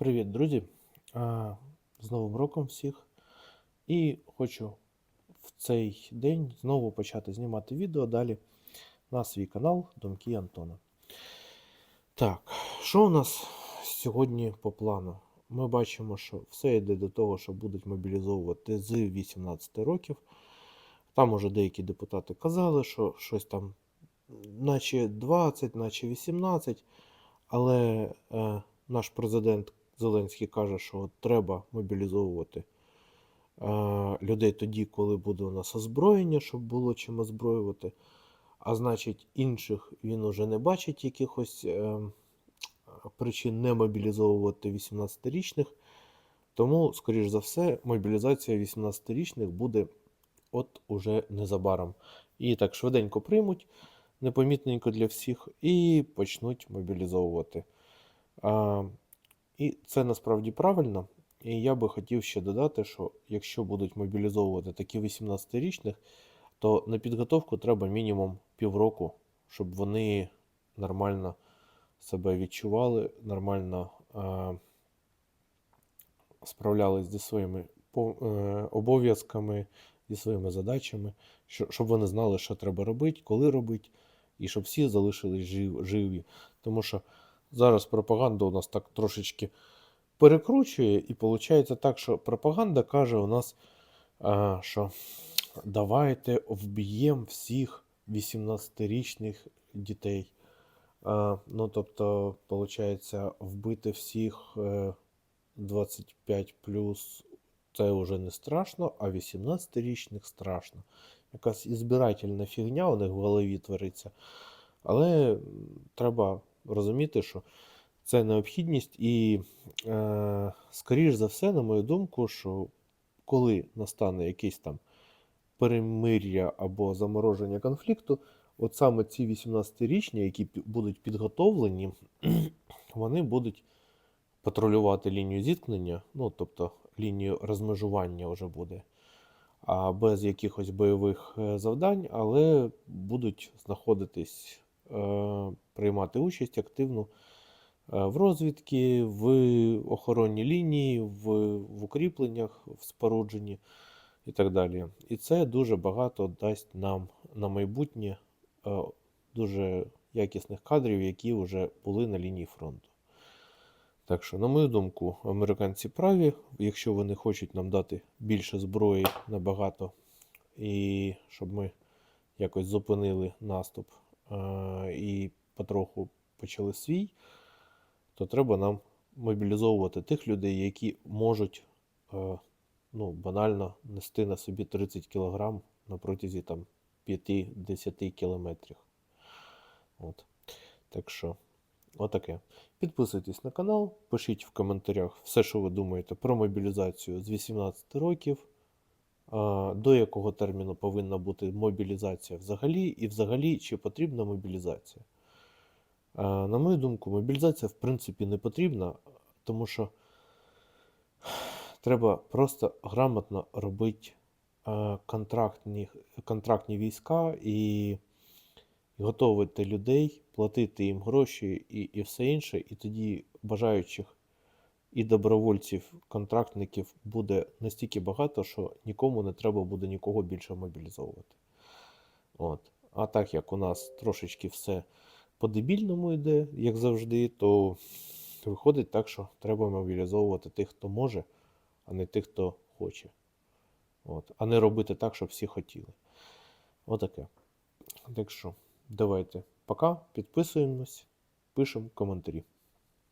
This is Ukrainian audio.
Привіт, друзі! З Новим роком всіх. І хочу в цей день знову почати знімати відео далі на свій канал Думки Антона. Так, що у нас сьогодні по плану? Ми бачимо, що все йде до того, що будуть мобілізовувати з 18 років. Там уже деякі депутати казали, що щось там, наче 20, наче 18. Але е, наш президент Зеленський каже, що треба мобілізовувати е, людей тоді, коли буде у нас озброєння, щоб було чим озброювати. А значить, інших він уже не бачить якихось е, причин не мобілізовувати 18-річних. Тому, скоріш за все, мобілізація 18-річних буде от уже незабаром. І так швиденько приймуть, непомітненько для всіх, і почнуть мобілізовувати. І це насправді правильно. І я би хотів ще додати, що якщо будуть мобілізовувати такі 18-річних, то на підготовку треба мінімум півроку, щоб вони нормально себе відчували, нормально е, справлялись зі своїми е, обов'язками, зі своїми задачами, що, щоб вони знали, що треба робити, коли робити, і щоб всі залишились жив, живі. Тому що зараз пропаганда у нас так трошечки перекручує, і виходить так, що пропаганда каже у нас, що давайте вб'ємо всіх 18-річних дітей. Ну, тобто, виходить, вбити всіх е, 25 плюс це вже не страшно, а 18-річних страшно. Якась ізбирательна фігня у них в голові твориться. Але треба розуміти, що це необхідність, і, е, скоріш за все, на мою думку, що коли настане якесь там перемир'я або замороження конфлікту, от саме ці 18-річні, які будуть підготовлені, вони будуть патрулювати лінію зіткнення, ну тобто лінію розмежування вже буде, а без якихось бойових е, завдань, але будуть знаходитись, приймати участь активно е, в розвідці, в охоронній лінії, в, в укріпленнях, в спорудженні і так далі. І це дуже багато дасть нам на майбутнє е, дуже якісних кадрів, які вже були на лінії фронту. Так що, на мою думку, американці праві, якщо вони хочуть нам дати більше зброї набагато, і щоб ми якось зупинили наступ е, і потроху почали свій, то треба нам мобілізовувати тих людей, які можуть е, ну, банально нести на собі 30 кг на протязі там 5-10 кілометрів. От. Так що, отаке. Підписуйтесь на канал, пишіть в коментарях все, що ви думаєте про мобілізацію з 18 років, до якого терміну повинна бути мобілізація взагалі, і взагалі, чи потрібна мобілізація. На мою думку, мобілізація в принципі не потрібна, тому що треба просто грамотно робити контрактні, контрактні війська і готувати людей, платити їм гроші і, і все інше, і тоді бажаючих і добровольців, контрактників буде настільки багато, що нікому не треба буде нікого більше мобілізовувати. От. А так як у нас трошечки все по-дебільному йде, як завжди, то виходить так, що треба мобілізовувати тих, хто може, а не тих, хто хоче. От. А не робити так, щоб всі хотіли. Отаке. Так що, давайте пока, підписуємось, пишемо коментарі.